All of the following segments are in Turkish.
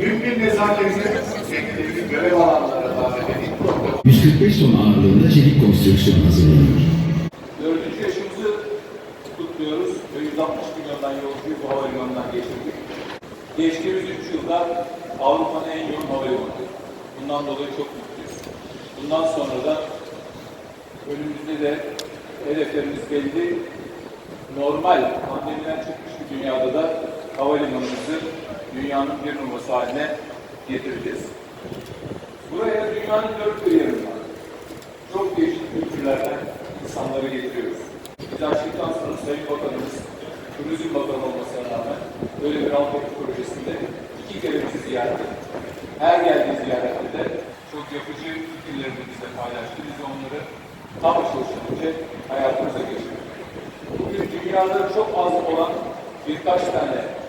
bir nezaketle kendilerini görev alanlarına davet edip 145 ton ağırlığında çelik konstrüksiyon hazırlanıyor. Dördüncü yaşımızı kutluyoruz ve 160 milyondan yolcuyu bu havalimanından geçirdik. Geçtiğimiz 3 yılda Avrupa'nın en yoğun havalimanı. Bundan dolayı çok mutluyuz. Bundan sonra da önümüzde de hedeflerimiz belli. Normal pandemiden çıkmış bir dünyada da havalimanımızı dünyanın bir numarası haline getireceğiz. Buraya dünyanın dört bir yerinden çok değişik kültürlerden insanları getiriyoruz. Biz açtıktan sonra Sayın Bakanımız, Turizm Bakanı olmasına rağmen böyle bir altyapı projesinde iki kere bizi ziyaret etti. Her geldiği ziyarette de çok yapıcı fikirlerini bizle paylaştı. Biz onları tam çalışınca hayatımıza geçirdik. Bugün dünyada çok az olan birkaç tane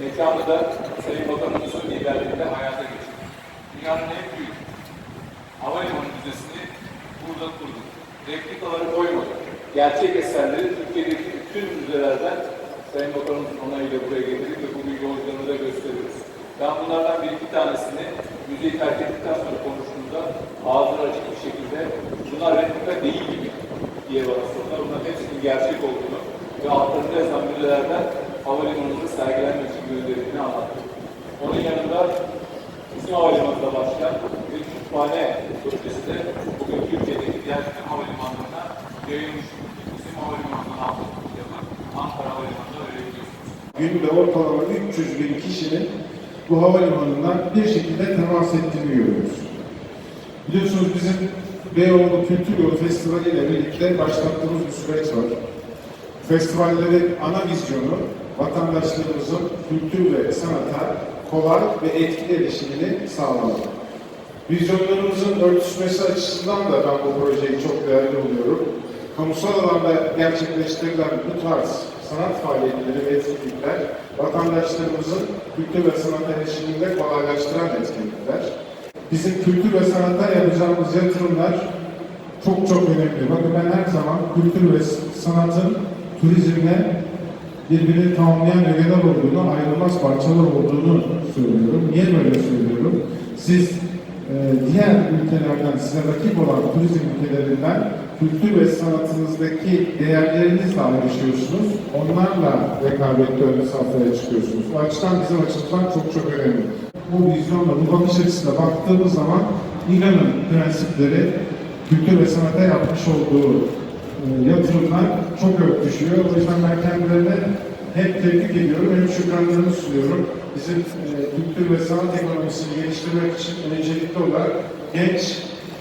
mekanı da Sayın Bakanımızın liderliğinde hayata geçirdik. Dünyanın en büyük Havalimanı Müzesi'ni burada kurduk. Replikaları koymadık. Gerçek eserleri Türkiye'deki bütün müzelerden Sayın Bakanımızın onayıyla buraya getirdik ve bugün yolcularına da gösteriyoruz. Ben bunlardan bir iki tanesini müzeyi terk ettikten sonra konuştuğumda ağzını açık bir şekilde bunlar replika değil gibi diye bana sordular. Bunların hepsinin gerçek olduğunu ve altlarında yazan müzelerden havalimanında sergilenmek için gönderildiğini anlattım. Onun yanında bizim havalimanında başlayan bir kütüphane projesi de bugün Türkiye'deki diğer bütün havalimanlarına yayılmış. Bizim havalimanından aldık yapıp Ankara Havalimanı'nda öğretiyorsunuz. Günde ortalama 300 bin kişinin bu havalimanından bir şekilde temas ettiğini görüyoruz. Biliyorsunuz bizim Beyoğlu Kültür Yolu Festivali ile birlikte başlattığımız bir süreç var. Festivallerin ana vizyonu vatandaşlarımızın kültür ve sanata kolay ve etkili erişimini sağlamak. Vizyonlarımızın örtüşmesi açısından da ben bu projeyi çok değerli buluyorum. Kamusal alanda gerçekleştirilen bu tarz sanat faaliyetleri ve etkinlikler vatandaşlarımızın kültür ve sanat erişiminde kolaylaştıran etkinlikler. Bizim kültür ve sanata yapacağımız yatırımlar çok çok önemli. Bakın ben her zaman kültür ve sanatın turizmle birbirini tamamlayan ögeler olduğunu, ayrılmaz parçalar olduğunu söylüyorum. Niye böyle söylüyorum? Siz e, diğer ülkelerden, size rakip olan turizm ülkelerinden kültür ve sanatınızdaki değerlerinizle ayrışıyorsunuz. Onlarla rekabette ön safhaya çıkıyorsunuz. Bu açıdan bizim açımızdan çok çok önemli. Bu vizyonla, bu bakış açısıyla baktığımız zaman İGA'nın prensipleri kültür ve sanata yapmış olduğu yatırımlar çok örtüşüyor. O yüzden ben kendilerine hep tebrik ediyorum, hem şükranlarımı sunuyorum. Bizim e, kültür ve sanat ekonomisini geliştirmek için öncelikli olarak genç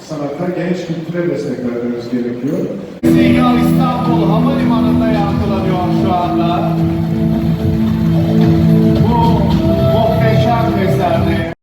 sanata, genç kültüre destek vermemiz gerekiyor. Signal İstanbul Havalimanı'nda yankılanıyor.